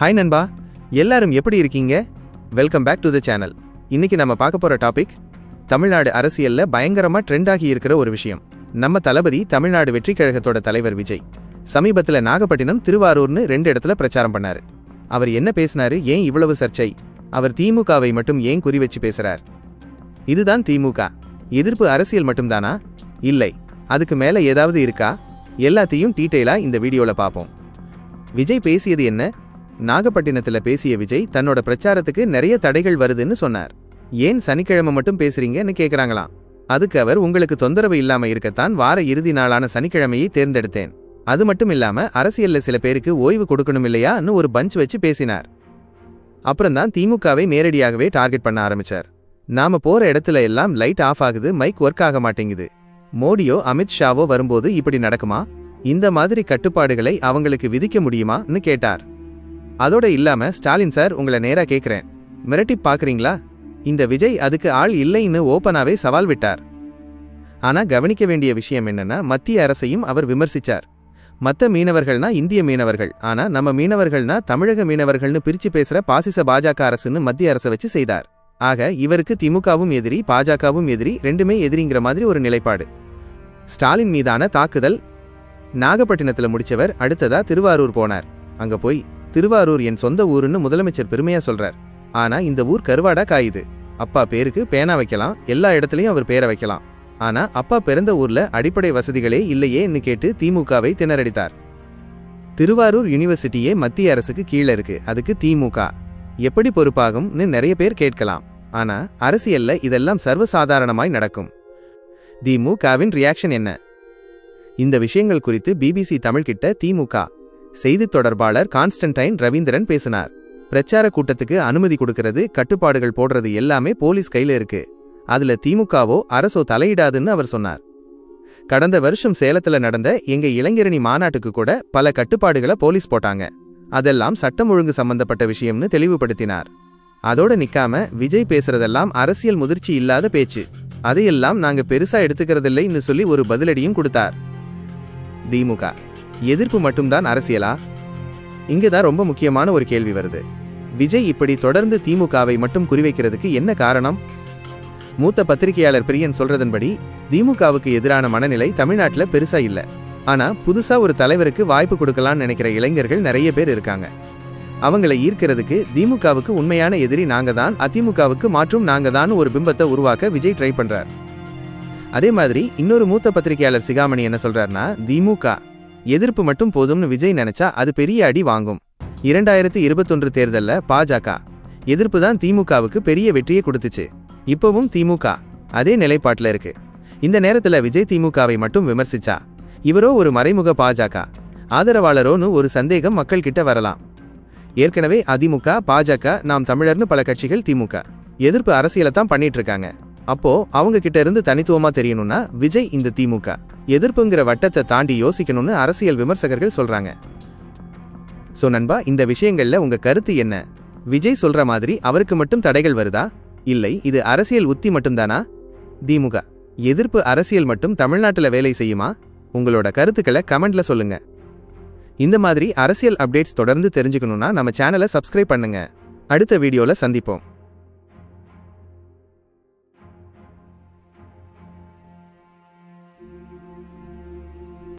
Hi நண்பா. எல்லாரும் எப்படி இருக்கீங்க? Welcome back to the channel இன்னைக்கு நம்ம பார்க்க போகிற டாபிக் தமிழ்நாடு அரசியலில் பயங்கரமாக ட்ரெண்ட் ஆகி இருக்கிற ஒரு விஷயம். நம்ம தளபதி தமிழ்நாடு வெற்றி கழகத்தோட தலைவர் விஜய். சமீபத்தில் நாகப்பட்டினம் திருவாரூர்னு ரெண்டு இடத்துல பிரச்சாரம் பண்ணார். அவர் என்ன பேசினாரு? ஏன் இவ்வளவு சர்ச்சை? அவர் திமுகவை மட்டும் ஏன் குறி வச்சு பேசுகிறார் இதுதான் திமுக. எதிர்ப்பு அரசியல் மட்டும்தானா? இல்லை. அதுக்கு மேலே ஏதாவது இருக்கா? எல்லாத்தையும் டீட்டெயிலாக இந்த வீடியோவில் பார்ப்போம். விஜய் பேசியது என்ன? நாகப்பட்டினத்துல பேசிய விஜய் தன்னோட பிரச்சாரத்துக்கு நிறைய தடைகள் வருதுன்னு சொன்னார். ஏன் சனிக்கிழமை மட்டும் பேசுறீங்கன்னு கேக்குறாங்களாம். அதுக்கு அவர் உங்களுக்கு தொந்தரவு இல்லாம இருக்கத்தான் வார இறுதி நாளான சனிக்கிழமையை தேர்ந்தெடுத்தேன். அது மட்டும் இல்லாம அரசியல்ல சில பேருக்கு ஓய்வு கொடுக்கணும் இல்லையான்னு ஒரு பஞ்ச் வச்சு பேசினார். அப்புறம்தான் திமுகவை நேரடியாகவே டார்கெட் பண்ண ஆரம்பிச்சார். நாம போற இடத்துல எல்லாம் லைட் ஆஃப் ஆகுது மைக் ஒர்க் ஆக மாட்டேங்குது. மோடியோ அமித் ஷாவோ வரும்போது இப்படி நடக்குமா? இந்த மாதிரி கட்டுப்பாடுகளை அவங்களுக்கு விதிக்க முடியுமான்னு கேட்டார். அதோட இல்லாம ஸ்டாலின் சார் உங்களை நேரா கேக்குறேன். மிரட்டி பாக்குறீங்களா? இந்த விஜய் அதுக்கு ஆள் இல்லைன்னு ஓப்பனாவே சவால் விட்டார். ஆனா கவனிக்க வேண்டிய விஷயம் என்னன்னா மத்திய அரசையும் அவர் விமர்சிச்சார். மத்த மீனவர்கள்னா இந்திய மீனவர்கள். ஆனா நம்ம மீனவர்கள்னா தமிழக மீனவர்கள்னு பிரிச்சு பேசுற பாசிச பாஜக அரசுன்னு மத்திய அரசை வச்சு செய்தார். ஆக இவருக்கு திமுகவும் எதிரி பாஜகவும் எதிரி ரெண்டுமே எதிரிங்கிற மாதிரி ஒரு நிலைப்பாடு. ஸ்டாலின் மீதான தாக்குதல் நாகப்பட்டினத்துல முடிச்சவர் அடுத்ததா திருவாரூர் போனார். அங்க போய் திருவாரூர் என் சொந்த ஊருன்னு முதலமைச்சர் பெருமையா சொல்றார். ஆனா இந்த ஊர் கருவாடா காயுது. அப்பா பேருக்கு பேனா வைக்கலாம் எல்லா இடத்துலயும் அவர் பேரை வைக்கலாம். ஆனா அப்பா பிறந்த ஊர்ல அடிப்படை வசதிகளே இல்லையேன்னு கேட்டு திமுகவை திணறடித்தார். திருவாரூர் யூனிவர்சிட்டியே மத்திய அரசுக்கு கீழே இருக்கு அதுக்கு திமுக. எப்படி பொறுப்பாகும்னு நிறைய பேர் கேட்கலாம். ஆனா அரசியல்ல இதெல்லாம் சர்வசாதாரணமாய் நடக்கும். திமுகவின் ரியாக்ஷன் என்ன? இந்த விஷயங்கள் குறித்து பிபிசி தமிழ்கிட்ட திமுக செய்தித் தொடர்பாளர் கான்ஸ்டன்டைன் ரவீந்திரன் பேசினார். பிரச்சார கூட்டத்துக்கு அனுமதி கொடுக்கறது கட்டுப்பாடுகள் போடுறது எல்லாமே போலீஸ் கையில இருக்கு. அதுல திமுகவோ அரசோ தலையிடாதுன்னு அவர் சொன்னார். கடந்த வருஷம் சேலத்துல நடந்த எங்க இளைஞரணி மாநாட்டுக்கு கூட பல கட்டுப்பாடுகளை போலீஸ் போட்டாங்க. அதெல்லாம் சட்டம் ஒழுங்கு சம்பந்தப்பட்ட விஷயம்னு தெளிவுபடுத்தினார். அதோட நிக்காம விஜய் பேசுறதெல்லாம் அரசியல் முதிர்ச்சி இல்லாத பேச்சு. அதையெல்லாம் நாங்க பெருசா எடுத்துக்கிறதில்லைன்னு சொல்லி ஒரு பதிலடியும் கொடுத்தார். திமுக. எதிர்ப்பு மட்டும்தான் அரசியலா? இங்கதான் ரொம்ப முக்கியமான ஒரு கேள்வி வருது. விஜய் இப்படி தொடர்ந்து திமுகவை மட்டும் குறிவைக்கிறதுக்கு என்ன காரணம்? மூத்த பத்திரிகையாளர் பிரியன் சொல்றதன்படி திமுகவுக்கு எதிரான மனநிலை தமிழ்நாட்டில் பெருசா இல்லை. ஆனா புதுசா ஒரு தலைவருக்கு வாய்ப்பு கொடுக்கலாம்னு நினைக்கிற இளைஞர்கள் நிறைய பேர் இருக்காங்க. அவங்களை ஈர்க்கிறதுக்கு திமுகவுக்கு உண்மையான எதிரி நாங்க தான் அதிமுகவுக்கு மாற்றும் நாங்க தான் ஒரு பிம்பத்தை உருவாக்க விஜய் ட்ரை பண்றார். அதே மாதிரி இன்னொரு மூத்த பத்திரிகையாளர் சிகாமணி என்ன சொல்றாருன்னா திமுக எதிர்ப்பு மட்டும் போதும்னு விஜய் நினைச்சா அது பெரிய அடி வாங்கும். இரண்டாயிரத்தி இருபத்தொன்று தேர்தலில் பாஜக. எதிர்ப்பு தான் திமுகவுக்கு பெரிய வெற்றியை கொடுத்துச்சு. இப்பவும் திமுக அதே நிலைப்பாட்டுல இருக்கு. இந்த நேரத்துல விஜய் திமுகவை மட்டும் விமர்சிச்சா? இவரோ ஒரு மறைமுக பாஜக. ஆதரவாளரோன்னு ஒரு சந்தேகம் மக்கள் கிட்ட வரலாம். ஏற்கனவே அதிமுக பாஜக நாம் தமிழர்னு பல கட்சிகள் திமுக. எதிர்ப்பு அரசியலை தான் பண்ணிட்டு இருக்காங்க. அப்போ அவங்க கிட்ட இருந்து தனித்துவமா தெரியணும்னா விஜய் இந்த திமுக. எதிர்ப்புங்கிற வட்டத்தை தாண்டி யோசிக்கணும்னு அரசியல் விமர்சகர்கள் சொல்றாங்க. ஸோ நண்பா இந்த விஷயங்கள்ல உங்க கருத்து என்ன? விஜய் சொல்ற மாதிரி அவருக்கு மட்டும் தடைகள் வருதா? இல்லை இது அரசியல் உத்தி மட்டும்தானா? திமுக எதிர்ப்பு அரசியல் மட்டும் தமிழ்நாட்டில் வேலை செய்யுமா? உங்களோட கருத்துக்களை கமெண்ட்ல சொல்லுங்க. இந்த மாதிரி அரசியல் அப்டேட்ஸ் தொடர்ந்து தெரிஞ்சுக்கணும்னா நம்ம சேனலை சப்ஸ்கிரைப் பண்ணுங்க. அடுத்த வீடியோவில் சந்திப்போம்.